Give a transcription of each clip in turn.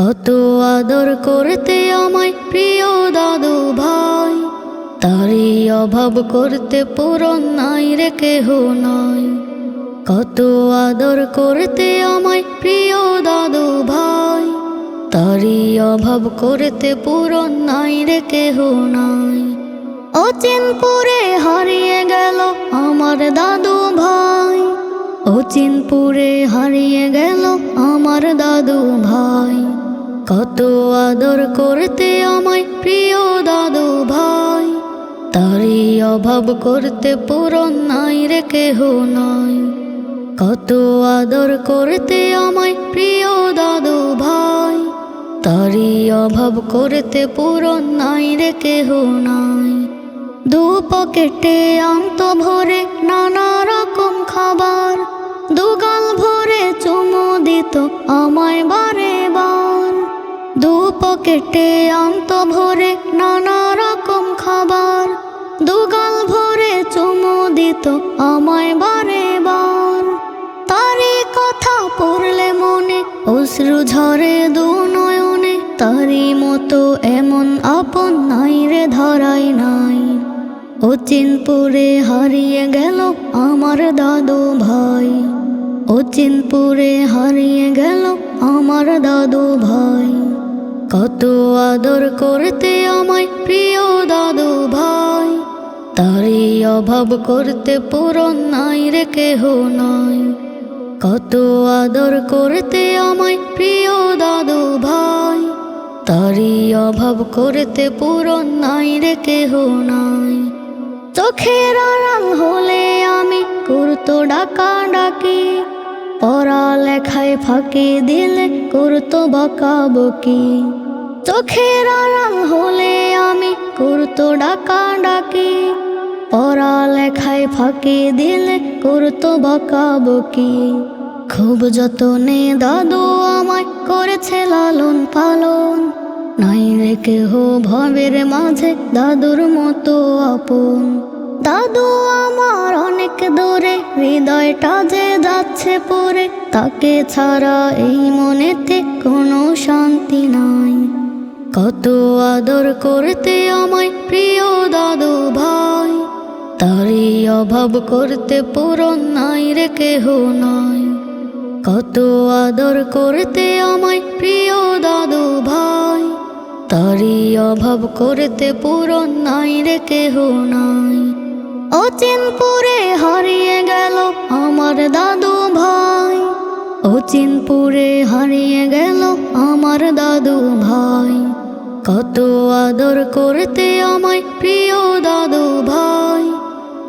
কত আদর করতে আমায় প্রিয় দাদু ভাই? তারই অভাব করতে পূরণ নাই রে কেহ নাই। কত আদর করতে আমায় প্রিয় দাদু ভাই? তারই অভাব করতে পূরণ নাই রে কেহ নাই। অচিনপুরে হারিয়ে গেল আমার দাদু ভাই। অচিনপুরে হারিয়ে গেল আমার দাদু ভাই। কত আদর করতে আমায় প্রিয় দাদু ভাই? তারই অভাব করতে পূরণ নাই রে কেহ নাই। কত আদর করতে আমায় প্রিয় দাদু ভাই? তারই অভাব করতে পূরণ নাই রে কেহ নাই। দু পকেটে আন্ত ভরে নানা রকম খাবার। দুগাল ভরে চুমু দিত আমায় বারে পকেটে আন্ত ভরে নানা রকম খাবার। দুগাল ভরে চুমু দিত আমায় বারে বার। তারই কথা পড়লে মনে, অশ্রু ঝরে দু নয়নে। তারই মতো এমন আপন নাই রে ধরাই নাই। অচিনপুরে হারিয়ে গেল আমার দাদু ভাই। অচিনপুরে হারিয়ে গেল আমার দাদু ভাই। কত আদর করতে আমায় প্রিয় দাদু ভাই। তারই অভাব করতে পূরণ নাই রে কেহ নাই। কত আদর করতে আমায় প্রিয় দাদু ভাই। তারই অভাব করতে পূরণ নাই রে কেহ নাই। চোখের আড়াল হলে আমি করতো ডাকা ডাকি। পড়ালেখায় ফাঁকি দিলে করতো বকা বকি চোখের আড়াল হলে আমি করতো ডাকা ডাকি পড়া পড়ালেখায় ফাঁকি দিলে করতো বকা বকি খুব যতনে দাদু আমায় করেছে লালন পালন। নাই রে কেহ ভবের মাঝে দাদুর মতো আপন। দাদু আমার অনেক দূরে, হৃদয়টা যে যাচ্ছে পরে তাকে ছাড়া এই মনেতে কোনো শান্তি নাই। কত আদর করতে আমায় প্রিয় দাদু ভাই, তারই অভাব করতে পূরণ নাই রে কেহ নাই। কত আদর করতে আমায় প্রিয় দাদু ভাই, তারই অভাব করতে পূরণ নাই রে কেহ নাই। অচিনপুরে হারিয়ে গেল আমার দাদু ভাই। অচিনপুরে হারিয়ে গেল আমার দাদু ভাই। কত আদর করতে আমায় প্রিয় দাদু ভাই।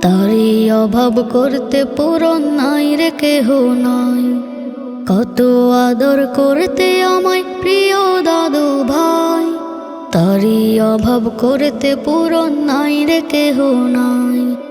তারই অভাব করতে পূরণ নাই রে কেহ নাই। কত আদর করতে আমায় প্রিয় দাদু ভাই। তারই অভাব করতে পূরণ নাই রে কেহ নাই।